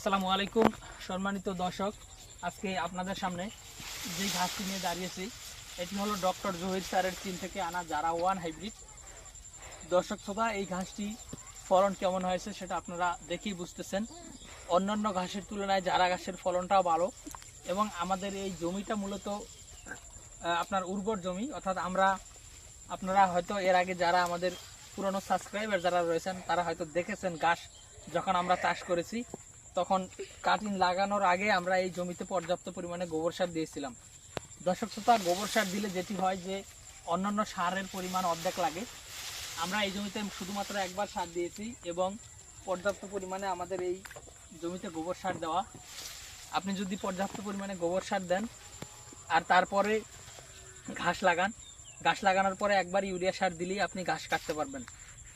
আসসালামু আলাইকুম, সম্মানিত দর্শক। আজকে আপনাদের সামনে যে ঘাসটি নিয়ে দাঁড়িয়েছি, এটি হলো ডক্টর জহির স্যারের চীন থেকে আনা যারা ওয়ান হাইব্রিড দর্শক শ্রোতা এই ঘাসটি ফলন কেমন হয়েছে সেটা আপনারা দেখেই বুঝতেছেন। অন্যান্য ঘাসের তুলনায় যারা ঘাসের ফলনটাও ভালো এবং আমাদের এই জমিটা মূলত আপনার উর্বর জমি, অর্থাৎ আমরা, আপনারা হয়তো এর আগে যারা আমাদের পুরনো সাবস্ক্রাইবার যারা রয়েছেন, তারা হয়তো দেখেছেন ঘাস যখন আমরা চাষ করেছি। তখন কাটিং লাগানোর আগে আমরা এই জমিতে পর্যাপ্ত পরিমাণে গোবর সার দিয়েছিলাম। দর্শক শ্রোতা, গোবর সার দিলে যেটি হয় যে অন্যান্য সারের পরিমাণ অর্ধেক লাগে। আমরা এই জমিতে শুধুমাত্র একবার সার দিয়েছি এবং পর্যাপ্ত পরিমাণে আমাদের এই জমিতে গোবর সার দেওয়া। আপনি যদি পর্যাপ্ত পরিমাণে গোবর সার দেন আর তারপরে ঘাস লাগান, ঘাস লাগানোর পরে একবার ইউরিয়া সার দিলেই আপনি ঘাস কাটতে পারবেন।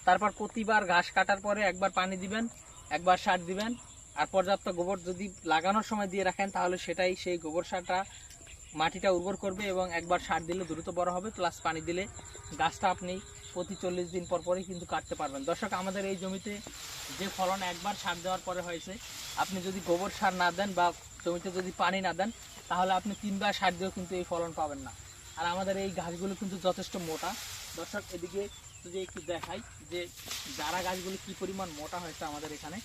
তারপর প্রতিবার ঘাস কাটার পরে একবার পানি দিবেন, একবার সার দিবেন আর পর্যাপ্ত গোবর যদি লাগানোর সময় দিয়ে রাখেন, তাহলে সেটাই সেই গোবর সারটা মাটিটা উর্বর করবে এবং একবার সার দিলে দ্রুত বড় হবে প্লাস পানি দিলে গাছটা আপনি প্রতি চল্লিশ দিন পর পরই কিন্তু কাটতে পারবেন। দর্শক, আমাদের এই জমিতে যে ফলন একবার সার দেওয়ার পরে হয়েছে, আপনি যদি গোবর সার না দেন বা জমিতে যদি পানি না দেন, তাহলে আপনি তিনবার সার দিয়েও কিন্তু এই ফলন পাবেন না। আর আমাদের এই গাছগুলো কিন্তু যথেষ্ট মোটা। দর্শক, এদিকে যদি একটু দেখাই যে যারা গাছগুলো কি পরিমাণ মোটা হয়েছে আমাদের এখানে।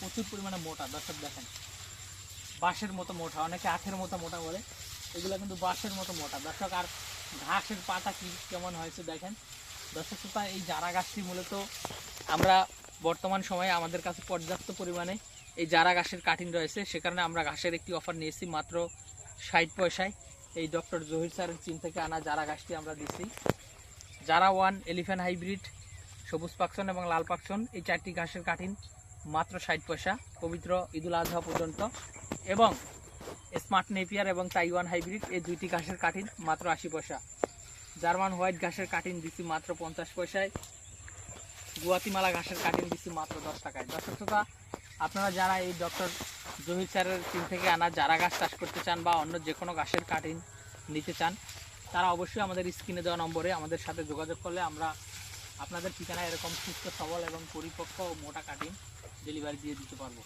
প্রচুর পরিমাণে মোটা, দর্শক দেখেন। বাঁশের মতো মোটা, অনেকে আখের মতো মোটা বলে, এগুলো কিন্তু বাঁশের মতো মোটা। দর্শক, আর ঘাসের পাতা কি কেমন হয়েছে দেখেন। দর্শক, শ্রোতা, এই জারা গাছটি মূলত আমরা বর্তমান সময়ে আমাদের কাছে পর্যাপ্ত পরিমাণে এই জারা গাছের কাঠিন রয়েছে। সে কারণে আমরা ঘাসের একটি অফার নিয়েছি, মাত্র ষাট পয়সায়। এই ডক্টর জহির স্যারের চীন থেকে আনা জারা গাছটি আমরা দিচ্ছি জারা ওয়ান এলিফ্যান্ট হাইব্রিড, সবুজ পাকশন এবং লাল পাকশন। এই চারটি ঘাসের কাঠিন মাত্র ষাট পয়সা, পবিত্র ঈদুল আজহা পর্যন্ত। এবং স্মার্ট নেপিয়ার এবং তাইওয়ান হাইব্রিড, এই দুইটি ঘাসের কাঠিন মাত্র আশি পয়সা। জার্মান হোয়াইট ঘাসের কাঠিন দিচ্ছি মাত্র পঞ্চাশ পয়সায়। গুয়াতিমালা ঘাসের কাঠিন দিচ্ছি মাত্র দশ টাকায়। দর্শক শ্রোতা, আপনারা যারা এই ডক্টর জহির স্যারের চীন থেকে আনা যারা গাছ চাষ করতে চান বা অন্য যে কোনো ঘাসের কাঠিন নিতে চান, তারা অবশ্যই আমাদের স্ক্রিনে দেওয়া নম্বরে আমাদের সাথে যোগাযোগ করলে আমরা আপনাদের ঠিকানায় এরকম সুস্থ, সবল এবং পরিপক্ক ও মোটা কাটিং ডেলিভারি দিয়ে দিতে পারব।